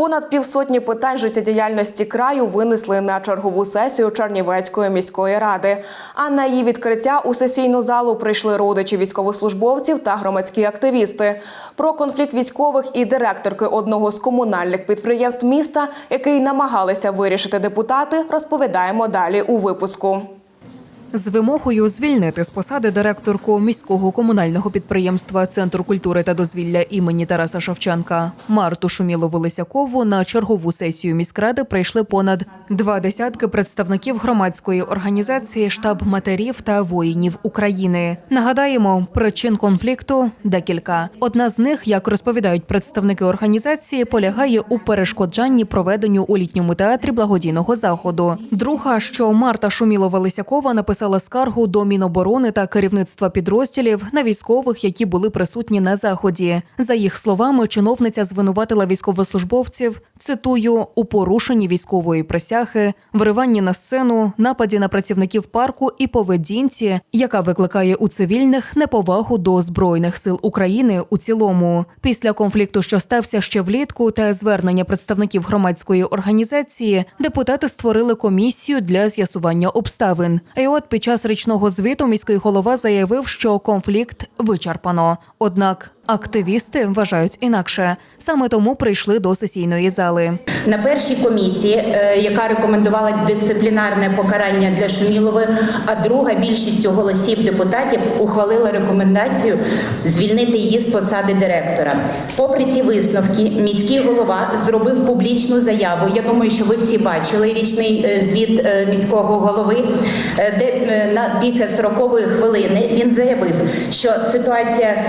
Понад півсотні питань життєдіяльності краю винесли на чергову сесію Чернівецької міської ради. А на її відкриття у сесійну залу прийшли родичі військовослужбовців та громадські активісти. Про конфлікт військових і директорки одного з комунальних підприємств міста, який намагалися вирішити депутати, розповідаємо далі у випуску. З вимогою звільнити з посади директорку міського комунального підприємства Центр культури та дозвілля імені Тараса Шевченка Марту Шумілову Лисякову на чергову сесію міськради прийшли понад два десятки представників громадської організації штаб матерів та воїнів України. Нагадаємо, причин конфлікту декілька. Одна з них, як розповідають представники організації, полягає у перешкоджанні проведенню у літньому театрі благодійного заходу. Друга, що Марта Шумілова Лисякова написала скаргу до Міноборони та керівництва підрозділів на військових, які були присутні на заході. За їх словами, чиновниця звинуватила військовослужбовців. Цитую у порушенні військової присяги, вириванні на сцену, нападі на працівників парку і поведінці, яка викликає у цивільних неповагу до збройних сил України у цілому. Після конфлікту, що стався ще влітку, та звернення представників громадської організації, депутати створили комісію для з'ясування обставин. І от під час річного звіту міський голова заявив, що конфлікт вичерпано. Однак активісти вважають інакше. Саме тому прийшли до сесійної зали. На першій комісії, е, яка рекомендувала дисциплінарне покарання для Шумілової, а друга більшістю голосів депутатів ухвалила рекомендацію звільнити її з посади директора. Попри ці висновки, міський голова зробив публічну заяву. Я думаю, що ви всі бачили річний е, звіт е, міського голови, де на після 40-ї хвилини він заявив, що ситуація,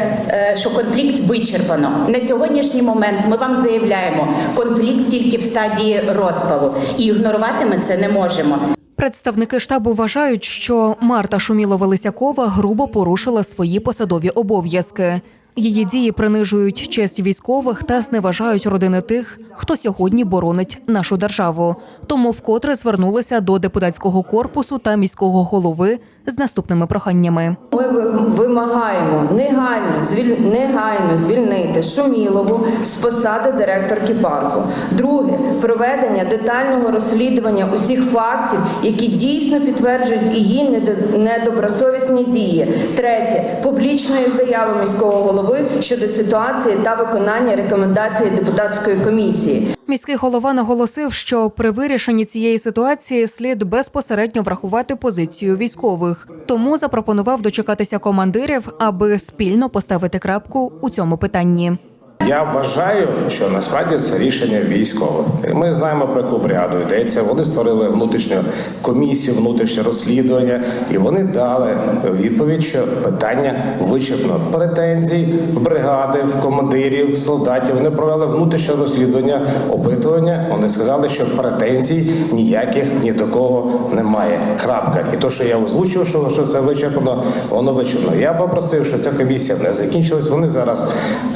що конфлікт вичерпано. На сьогоднішній момент ми вам заявляємо, конфлікт тільки в стадії розпалу, і ігнорувати ми це не можемо. Представники штабу вважають, що Марта Шумілова Лисякова грубо порушила свої посадові обов'язки. Її дії принижують честь військових та зневажають родини тих, хто сьогодні боронить нашу державу. Тому вкотре звернулися до депутатського корпусу та міського голови з наступними проханнями. Ми вимагаємо негайно звіль... негайно звільнити Шумілову з посади директорки парку. Друге проведення детального розслідування усіх фактів, які дійсно підтверджують її недо- недобросовісні дії. Третє публічної заяви міського голови щодо ситуації та виконання рекомендацій депутатської комісії. Міський голова наголосив, що при вирішенні цієї ситуації слід безпосередньо врахувати позицію військових. Тому запропонував дочекатися командирів, аби спільно поставити крапку у цьому питанні. Я вважаю, що насправді це рішення військових. Ми знаємо про яку бригаду йдеться. Вони створили внутрішню комісію, внутрішнє розслідування, і вони дали відповідь, що питання вичерпно. Претензій в бригади, в командирів, в солдатів. Вони провели внутрішнє розслідування, опитування. Вони сказали, що претензій ніяких ні до кого немає. Крапка. І то, що я озвучив, що, що це вичерпано, воно вичерпно. Я попросив, що ця комісія не закінчилась. Вони зараз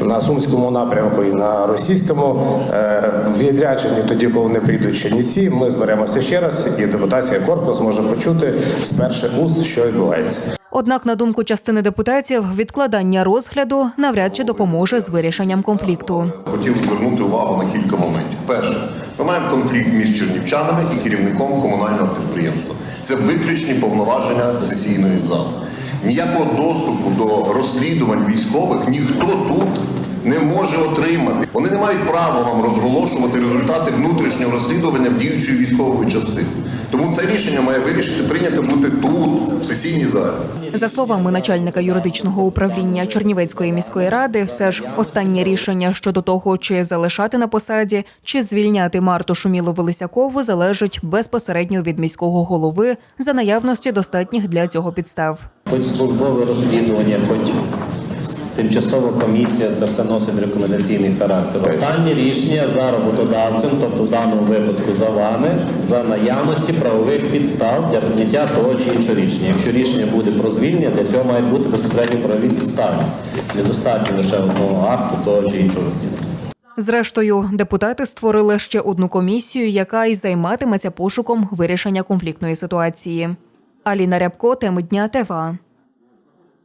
на сумському напрямку і на російському е, відрядженні, тоді, коли вони прийдуть в Чернівці, ми зберемося ще раз, і депутатський корпус може почути з перших уст, що відбувається. Однак, на думку частини депутатів, відкладання розгляду навряд чи допоможе з вирішенням конфлікту. Хотів звернути увагу на кілька моментів. Перше, ми маємо конфлікт між чернівчанами і керівником комунального підприємства. Це виключні повноваження сесійної зали. Ніякого доступу до розслідувань військових ніхто тут не може отримати. Вони не мають права вам розголошувати результати внутрішнього розслідування діючої військової частини. Тому це рішення має вирішити прийняти бути тут, в сесійній залі. За словами начальника юридичного управління Чернівецької міської ради, все ж останнє рішення щодо того, чи залишати на посаді, чи звільняти Марту Шумілову Лисякову, залежить безпосередньо від міського голови за наявності достатніх для цього підстав. Хоч службове розслідування, хоч тимчасова комісія, це все носить рекомендаційний характер. Останнє рішення за роботодавцем, тобто в даному випадку за вами, за наявності правових підстав для прийняття того чи іншого рішення. Якщо рішення буде про звільнення, для цього мають бути безпосередньо правові підстави. Недостатньо лише одного акту того чи іншого розслідування. Зрештою, депутати створили ще одну комісію, яка й займатиметься пошуком вирішення конфліктної ситуації. Аліна Рябко, теми дня ТВА.